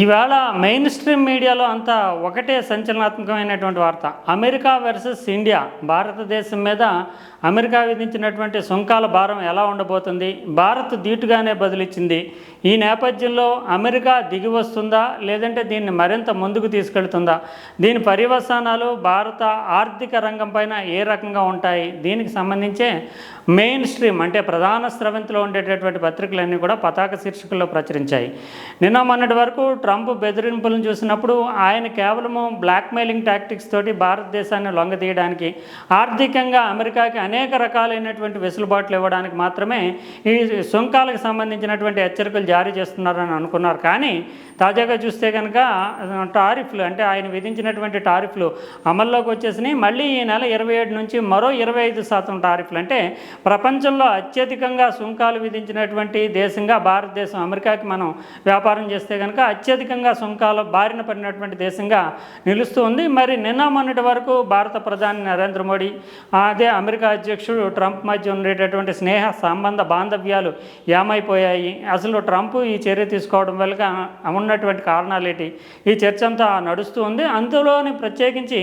ఈవేళ main stream మీడియాలో అంతా ఒకటే సంచలనాత్మకమైనటువంటి వార్త. అమెరికా వర్సెస్ ఇండియా భారతదేశం మీద అమెరికా విధించినటువంటి సుంకాల భారం ఎలా ఉండబోతుంది? భారత్ ధీటుగానే బదులిచ్చింది. ఈ నేపథ్యంలో అమెరికా దిగి వస్తుందా? లేదంటే దీన్ని మరింత ముందుకు తీసుకెళ్తుందా? దీని పర్యవసానాలు భారత ఆర్థిక రంగం పైన ఏ రకంగా ఉంటాయి? దీనికి సంబంధించే మెయిన్ స్ట్రీమ్ అంటే ప్రధాన స్రవంతిలో ఉండేటటువంటి పత్రికలన్నీ కూడా పతాక శీర్షికల్లో ప్రచురించాయి. నిన్న మొన్నటి వరకు ట్రంప్ బెదిరింపులను చూసినప్పుడు ఆయన కేవలము బ్లాక్మెయిలింగ్ టాక్టిక్స్ తోటి భారతదేశాన్ని లొంగదీయడానికి ఆర్థికంగా అమెరికాకి అనేక రకాలైనటువంటి వెసులుబాట్లు ఇవ్వడానికి మాత్రమే ఈ సుంకాలకు సంబంధించినటువంటి హెచ్చరికలు జారీ చేస్తున్నారని అనుకున్నారు. కానీ తాజాగా చూస్తే కనుక టారిఫ్లు అంటే ఆయన విధించినటువంటి టారిఫ్లు అమల్లోకి వచ్చేసినాయి. మళ్ళీ ఈ నెల ఇరవై ఏడు నుంచి మరో ఇరవై ఐదు శాతం టారిఫ్లు అంటే ప్రపంచంలో అత్యధికంగా సుంకాలు విధించినటువంటి దేశంగా భారతదేశం అమెరికాకి మనం వ్యాపారం చేస్తే కనుక అత్యధికంగా సుంకాల బారిన పడినటువంటి దేశంగా నిలుస్తూ ఉంది. మరి నిన్న మొన్నటి వరకు భారత ప్రధాని నరేంద్ర మోడీ అదే అమెరికా అధ్యక్షుడు ట్రంప్ మధ్య ఉండేటటువంటి స్నేహ సంబంధ బాంధవ్యాలు ఏమైపోయాయి? అసలు ట్రంప్ ఈ చర్య తీసుకోవడం వల్ల ఉన్నటువంటి కారణాలు ఏంటి? ఈ చర్చ అంతా నడుస్తూ ఉంది. అందులోని ప్రత్యేకించి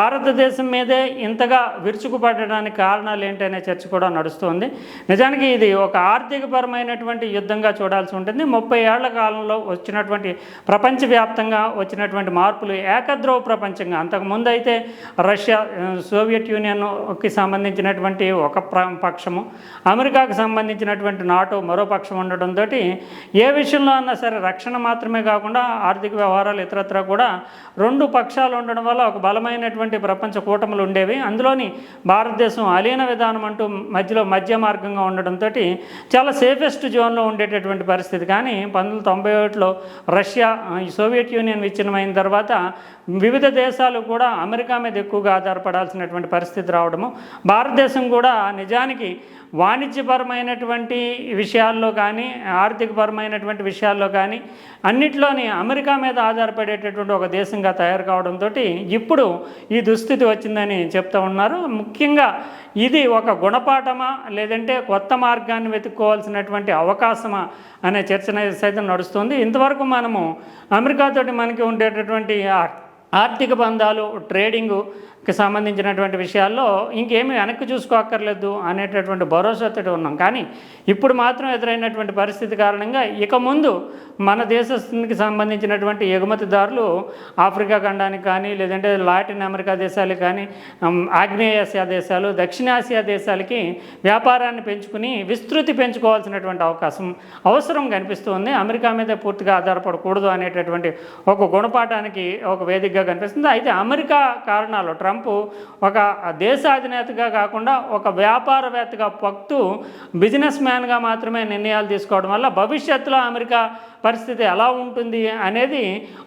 భారతదేశం మీదే ఇంతగా విరుచుకుపడడానికి కారణాలు ఏంటనే చర్చ కూడా నడుస్తుంది నిజానికి ఇది ఒక ఆర్థికపరమైనటువంటి యుద్ధంగా చూడాల్సి ఉంటుంది. ముప్పై ఏళ్ళ కాలంలో వచ్చినటువంటి ప్రపంచవ్యాప్తంగా వచ్చినటువంటి మార్పులు ఏకద్రవ ప్రపంచంగా. అంతకుముందు అయితే రష్యా సోవియట్ యూనియన్కి సంబంధించినటువంటి ఒక పక్షము అమెరికాకు సంబంధించినటువంటి నాటో మరో పక్షం ఉండడంతో ఏ విషయంలో అన్నా సరే రక్షణ మాత్రమే కాకుండా ఆర్థిక వ్యవహారాలు ఇతరత్ర కూడా రెండు పక్షాలు ఉండడం వల్ల ఒక బలమైనటువంటి ప్రపంచ కూటములు ఉండేవి. అందులోని భారతదేశం అలీన విధానం అంటూ మధ్యలో మధ్య మార్గంగా ఉండడంతో చాలా సేఫెస్ట్ జోన్లో ఉండేటటువంటి పరిస్థితి. కానీ పంతొమ్మిది తొంభై ఒకటిలో రష్యా రష్యా ఈ సోవియట్ యూనియన్ విచ్ఛిన్నమైన తర్వాత వివిధ దేశాలు కూడా అమెరికా మీద ఎక్కువగా ఆధారపడాల్సినటువంటి పరిస్థితి రావడము. భారతదేశం కూడా నిజానికి వాణిజ్యపరమైనటువంటి విషయాల్లో కానీ ఆర్థికపరమైనటువంటి విషయాల్లో కానీ అన్నిట్లోని అమెరికా మీద ఆధారపడేటటువంటి ఒక దేశంగా తయారు కావడంతో ఇప్పుడు ఈ దుస్థితి వచ్చిందని చెప్తూ ఉన్నారు. ముఖ్యంగా ఇది ఒక గుణపాఠమా లేదంటే కొత్త మార్గాన్ని వెతుక్కోవాల్సినటువంటి అవకాశమా అనే చర్చ సైతం నడుస్తుంది. ఇంతవరకు మనము అమెరికాతోటి మనకి ఉండేటటువంటి ఆర్థిక బంధాలు ట్రేడింగుకి సంబంధించినటువంటి విషయాల్లో ఇంకేమి వెనక్కి చూసుకోక్కర్లేదు అనేటటువంటి భరోసాతో ఉన్నాం. కానీ ఇప్పుడు మాత్రం ఎదురైనటువంటి పరిస్థితి కారణంగా ఇక ముందు మన దేశానికి సంబంధించినటువంటి ఎగుమతిదారులు ఆఫ్రికా ఖండానికి కానీ లేదంటే లాటిన్ అమెరికా దేశాలకు కానీ ఆగ్నేయాసియా దేశాలు దక్షిణాసియా దేశాలకి వ్యాపారాన్ని పెంచుకుని విస్తృతి పెంచుకోవాల్సినటువంటి అవకాశం అవసరం కనిపిస్తుంది. అమెరికా మీద పూర్తిగా ఆధారపడకూడదు అనేటటువంటి ఒక గుణపాఠానికి ఒక వేదికగా కనిపిస్తుంది. అయితే అమెరికా కారణాలు ట్రంప్ ఒక దేశాధినేతగా కాకుండా ఒక వ్యాపారవేత్తగా పక్తూ బిజినెస్ మ్యాన్గా మాత్రమే నిర్ణయాలు తీసుకోవడం వల్ల భవిష్యత్తులో అమెరికా పరిస్థితి ఎలా ఉంటుంది అనేది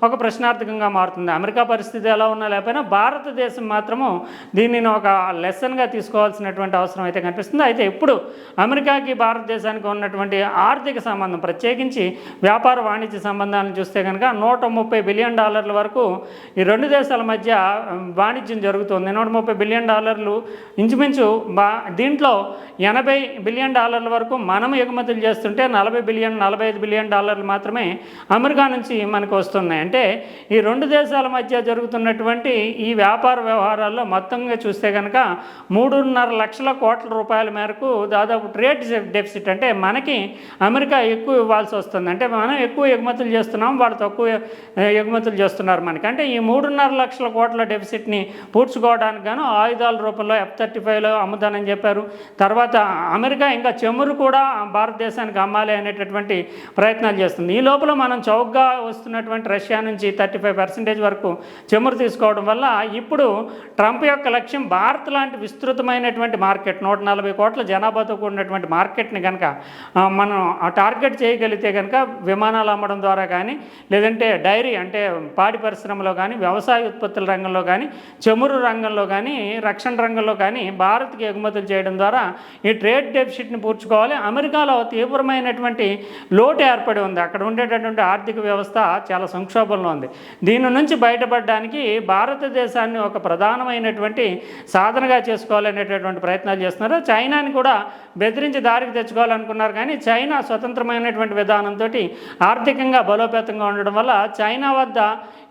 ఒక ప్రశ్నార్థకంగా మారుతుంది. అమెరికా పరిస్థితి ఎలా ఉన్నా లేకపోయినా భారతదేశం మాత్రము దీనిని ఒక లెసన్గా తీసుకోవాల్సినటువంటి అవసరం అయితే కనిపిస్తుంది. అయితే ఇప్పుడు అమెరికాకి భారతదేశానికి ఉన్నటువంటి ఆర్థిక సంబంధం ప్రత్యేకించి వ్యాపార వాణిజ్య సంబంధాలను చూస్తే కనుక నూట ముప్పై బిలియన్ డాలర్ల వరకు ఈ రెండు దేశాల మధ్య వాణిజ్యం జరుగుతుంది. నూట ముప్పై బిలియన్ డాలర్లు ఇంచుమించు బా దీంట్లో ఎనభై బిలియన్ డాలర్ల వరకు మనం ఎగుమతులు చేస్తుంటే నలభై బిలియన్ నలభై ఐదు బిలియన్ డాలర్లు మాత్రం మాత్రమే అమెరికా నుంచి మనకు వస్తున్నాయి. అంటే ఈ రెండు దేశాల మధ్య జరుగుతున్నటువంటి ఈ వ్యాపార వ్యవహారాల్లో మొత్తంగా చూస్తే కనుక మూడున్నర లక్షల కోట్ల రూపాయల మేరకు దాదాపు ట్రేడ్ డెఫిసిట్ అంటే మనకి అమెరికా ఎక్కువ ఇవ్వాల్సి వస్తుంది. అంటే మనం ఎక్కువ ఎగుమతులు చేస్తున్నాం వాళ్ళు తక్కువ ఎగుమతులు చేస్తున్నారు మనకి. అంటే ఈ మూడున్నర లక్షల కోట్ల డెఫిసిట్ని పూడ్చుకోవడానికి గాను ఆయుధాల రూపంలో ఎఫ్ థర్టీ ఫైవ్లో అమ్ముతానని చెప్పారు. తర్వాత అమెరికా ఇంకా చెమురు కూడా భారతదేశానికి అమ్మాలి అనేటటువంటి ప్రయత్నాలు చేస్తుంది. ఈ లోపల మనం చౌకగా వస్తున్నటువంటి రష్యా నుంచి థర్టీ ఫైవ్ పర్సెంటేజ్ వరకు చెమురు తీసుకోవడం వల్ల ఇప్పుడు ట్రంప్ యొక్క లక్ష్యం భారత్ లాంటి విస్తృతమైనటువంటి మార్కెట్ నూట నలభై కోట్ల జనాభాతో కూడినటువంటి మార్కెట్ని కనుక మనం ఆ టార్గెట్ చేయగలిగితే కనుక విమానాలు అమ్మడం ద్వారా కానీ లేదంటే డైరీ అంటే పాడి పరిశ్రమలో కానీ వ్యవసాయ ఉత్పత్తుల రంగంలో కానీ చమురు చమురు రంగంలో కానీ రక్షణ రంగంలో కానీ భారత్కి ఎగుమతులు చేయడం ద్వారా ఈ ట్రేడ్ డెఫిసిట్ని పూడ్చుకోవాలి. అమెరికాలో తీవ్రమైనటువంటి లోటు ఏర్పడి ఉంది. అక్కడ ఉండేటటువంటి ఆర్థిక వ్యవస్థ చాలా సంక్షోభంలో ఉంది. దీని నుంచి బయటపడడానికి భారతదేశాన్ని ఒక ప్రధానమైనటువంటి సాధనగా చేసుకోవాలనేటటువంటి ప్రయత్నాలు చేస్తున్నారు. చైనాని కూడా బెదిరించి దారికి తెచ్చుకోవాలనుకున్నారు కానీ చైనా స్వతంత్రమైనటువంటి విధానంతో ఆర్థికంగా బలోపేతంగా ఉండడం వల్ల చైనా వద్ద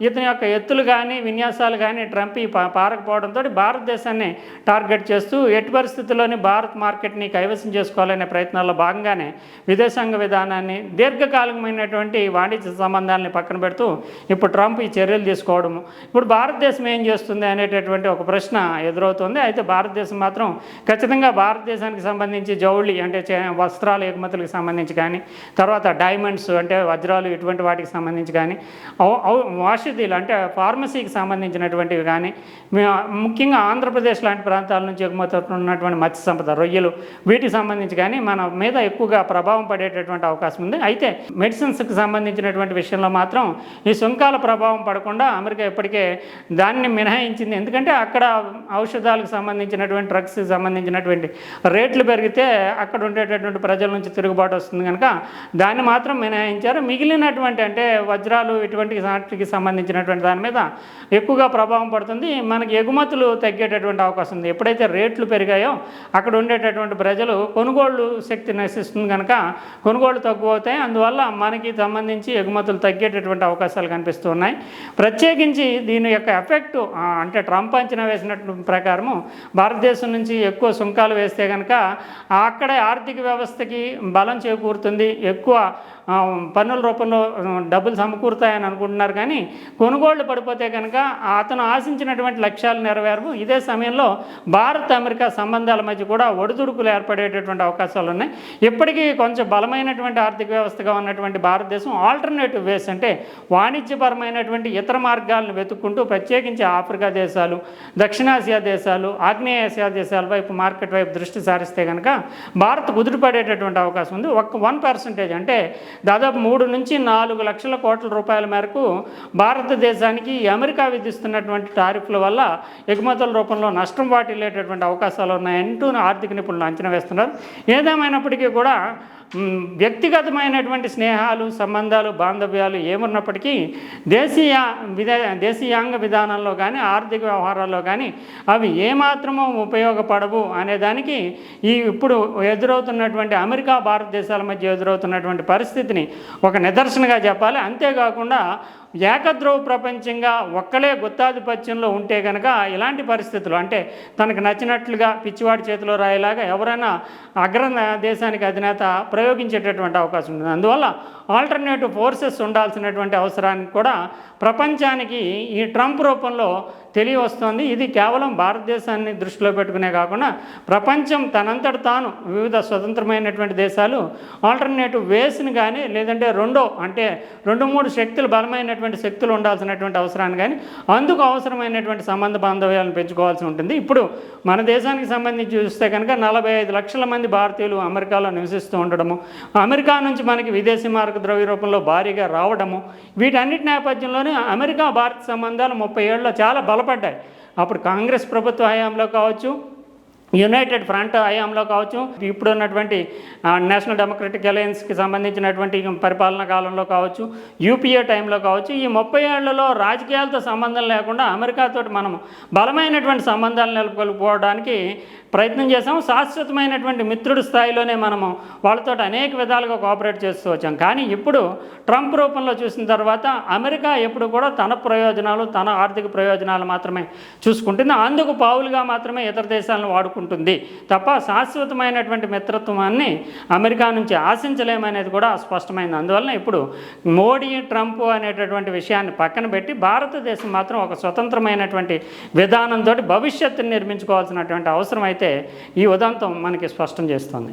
ఇతని యొక్క ఎత్తులు కానీ విన్యాసాలు కానీ ట్రంప్ పారకపోవడంతో భారతదేశాన్ని టార్గెట్ చేస్తూ ఎట్టి పరిస్థితుల్లోని భారత్ మార్కెట్ని కైవసం చేసుకోవాలనే ప్రయత్నాల్లో భాగంగానే విదేశాంగ విధానాన్ని దీర్ఘకాలికమైన ఉన్నటువంటి వాణిజ్య సంబంధాలని పక్కన పెడుతూ ఇప్పుడు ట్రంప్ ఈ చర్యలు తీసుకోవడము ఇప్పుడు భారతదేశం ఏం చేస్తుంది అనేటటువంటి ఒక ప్రశ్న ఎదురవుతుంది. అయితే భారతదేశం మాత్రం ఖచ్చితంగా భారతదేశానికి సంబంధించి జౌళి అంటే చే- వస్త్రాల ఎగుమతులకు సంబంధించి కానీ తర్వాత డైమండ్స్ అంటే వజ్రాలు ఇటువంటి వాటికి సంబంధించి కానీ ఔషధీలు అంటే ఫార్మసీకి సంబంధించినటువంటివి కానీ ముఖ్యంగా ఆంధ్రప్రదేశ్ లాంటి ప్రాంతాల నుంచి ఎగుమతి మత్స్య సంపద రొయ్యలు వీటికి సంబంధించి కానీ మన మీద ఎక్కువగా ప్రభావం పడేటటువంటి అవకాశం ఉంది. అయితే మెడిసిన్ మెడిసిన్స్కి సంబంధించినటువంటి విషయంలో మాత్రం ఈ సుంకాల ప్రభావం పడకుండా అమెరికా ఇప్పటికే దాన్ని మినహాయించింది. ఎందుకంటే అక్కడ ఔషధాలకు సంబంధించినటువంటి డ్రగ్స్కి సంబంధించినటువంటి రేట్లు పెరిగితే అక్కడ ఉండేటటువంటి ప్రజల నుంచి తిరుగుబాటు వస్తుంది కనుక దాన్ని మాత్రం మినహాయించారు. మిగిలినటువంటి అంటే వజ్రాలు ఇటువంటి వాటికి సంబంధించినటువంటి దాని మీద ఎక్కువగా ప్రభావం పడుతుంది. మనకి ఎగుమతులు తగ్గేటటువంటి అవకాశం ఉంది. ఎప్పుడైతే రేట్లు పెరిగాయో అక్కడ ఉండేటటువంటి ప్రజలు కొనుగోళ్ళు శక్తి నశిస్తుంది కనుక కొనుగోళ్ళు తక్కువ అవుతాయి. అందువల్ల మనకి సంబంధించి ఎగుమతులు తగ్గేటటువంటి అవకాశాలు కనిపిస్తున్నాయి. ప్రత్యేకించి దీని యొక్క ఎఫెక్ట్ అంటే ట్రంప్ అంచనా వేసినట్టు ప్రకారము భారతదేశం నుంచి ఎక్కువ సుంకాలు వేస్తే కనుక అక్కడే ఆర్థిక వ్యవస్థకి బలం చేకూరుతుంది. ఎక్కువ పన్నుల రూపంలో డబ్బులు సమకూరుతాయని అనుకుంటున్నారు కానీ కొనుగోళ్ళు పడిపోతే కనుక అతను ఆశించినటువంటి లక్ష్యాలు నెరవేరవు. ఇదే సమయంలో భారత్ అమెరికా సంబంధాల మధ్య కూడా ఒడిదుడుకులు ఏర్పడేటటువంటి అవకాశాలు ఉన్నాయి. ఇప్పటికీ కొంచెం బలమైనటువంటి ఆర్థిక వ్యవస్థగా ఉన్నటువంటి భారతదేశం ఆల్టర్నేటివ్ వేస్ అంటే వాణిజ్యపరమైనటువంటి ఇతర మార్గాలను వెతుక్కుంటూ ప్రత్యేకించి ఆఫ్రికా దేశాలు దక్షిణాసియా దేశాలు ఆగ్నేయాసియా దేశాల వైపు మార్కెట్ వైపు దృష్టి సారిస్తే కనుక భారత్ కుదురుపడేటటువంటి అవకాశం ఉంది. ఒక వన్ పర్సెంటేజ్ అంటే దాదాపు మూడు నుంచి నాలుగు లక్షల కోట్ల రూపాయల మేరకు భారతదేశానికి అమెరికా విధిస్తున్నటువంటి టారిఫ్ల వల్ల ఎగుమతుల రూపంలో నష్టం వాటిల్లేటటువంటి అవకాశాలు ఉన్నాయంటూ ఆర్థిక నిపుణులు అంచనా వేస్తున్నారు. ఏదేమైనప్పటికీ కూడా వ్యక్తిగతమైనటువంటి స్నేహాలు సంబంధాలు బాంధవ్యాలు ఏమున్నప్పటికీ దేశీయ విధా దేశీయాంగ విధానంలో కానీ ఆర్థిక వ్యవహారాల్లో కానీ అవి ఏమాత్రమూ ఉపయోగపడవు అనేదానికి ఈ ఇప్పుడు ఎదురవుతున్నటువంటి అమెరికా భారతదేశాల మధ్య ఎదురవుతున్నటువంటి పరిస్థితిని ఒక నిదర్శనగా చెప్పాలి. అంతేకాకుండా ఏకద్రవ ప్రపంచంగా ఒక్కలే గుత్తాధిపత్యంలో ఉంటే కనుక ఇలాంటి పరిస్థితులు అంటే తనకు నచ్చినట్లుగా పిచ్చివాడి చేతిలో రాయేలాగా ఎవరైనా అగ్ర దేశానికి అధినేత ప్రయోగించేటటువంటి అవకాశం ఉంటుంది. అందువల్ల ఆల్టర్నేటివ్ ఫోర్సెస్ ఉండాల్సినటువంటి అవసరానికి కూడా ప్రపంచానికి ఈ ట్రంప్ రూపంలో తెలియవస్తోంది. ఇది కేవలం భారతదేశాన్ని దృష్టిలో పెట్టుకునే కాకుండా ప్రపంచం తనంతట తాను వివిధ స్వతంత్రమైనటువంటి దేశాలు ఆల్టర్నేటివ్ వేస్ని కానీ లేదంటే రెండో అంటే రెండు మూడు శక్తులు బలమైనటువంటి శక్తులు ఉండాల్సినటువంటి అవసరాన్ని కానీ అందుకు అవసరమైనటువంటి సంబంధ బాంధవ్యాలను పెంచుకోవాల్సి ఉంటుంది. ఇప్పుడు మన దేశానికి సంబంధించి చూస్తే కనుక నలభై ఐదు లక్షల మంది భారతీయులు అమెరికాలో నివసిస్తూ ఉండడము అమెరికా నుంచి మనకి విదేశీ మార్గ ద్రవ్య రూపంలో భారీగా రావడము వీటన్నిటి నేపథ్యంలోనే అమెరికా భారత్ సంబంధాలు ముప్పై ఏళ్ళలో చాలా బలపడ్డాయి. అప్పుడు కాంగ్రెస్ ప్రభుత్వ హయాంలో కావచ్చు యునైటెడ్ ఫ్రంట్ హయాంలో కావచ్చు ఇప్పుడు ఉన్నటువంటి నేషనల్ డెమోక్రటిక్ అలయన్స్కి సంబంధించినటువంటి పరిపాలన కాలంలో కావచ్చు యూపీఏ టైంలో కావచ్చు ఈ ముప్పై ఏళ్ళలో రాజకీయాలతో సంబంధం లేకుండా అమెరికాతో మనం బలమైనటువంటి సంబంధాలు నెలకొల్పోవడానికి ప్రయత్నం చేసాం శాశ్వతమైనటువంటి మిత్రుడి స్థాయిలోనే మనము వాళ్ళతో అనేక విధాలుగా కోఆపరేట్ చేస్తూ వచ్చాం. కానీ ఇప్పుడు ట్రంప్ రూపంలో చూసిన తర్వాత అమెరికా ఎప్పుడు కూడా తన ప్రయోజనాలు తన ఆర్థిక ప్రయోజనాలు మాత్రమే చూసుకుంటుంది. అందుకు పావులుగా మాత్రమే ఇతర దేశాలను వాడుకుంటుంది. తప్ప శాశ్వతమైనటువంటి మిత్రత్వాన్ని అమెరికా నుంచి ఆశించలేమనేది కూడా స్పష్టమైంది. అందువలన ఇప్పుడు మోడీ ట్రంప్ అనేటటువంటి విషయాన్ని పక్కన పెట్టి భారతదేశం మాత్రం ఒక స్వతంత్రమైనటువంటి విధానంతో భవిష్యత్తుని నిర్మించుకోవాల్సినటువంటి అవసరం అయితే ఈ ఉదంతం మనకి స్పష్టం చేస్తుంది.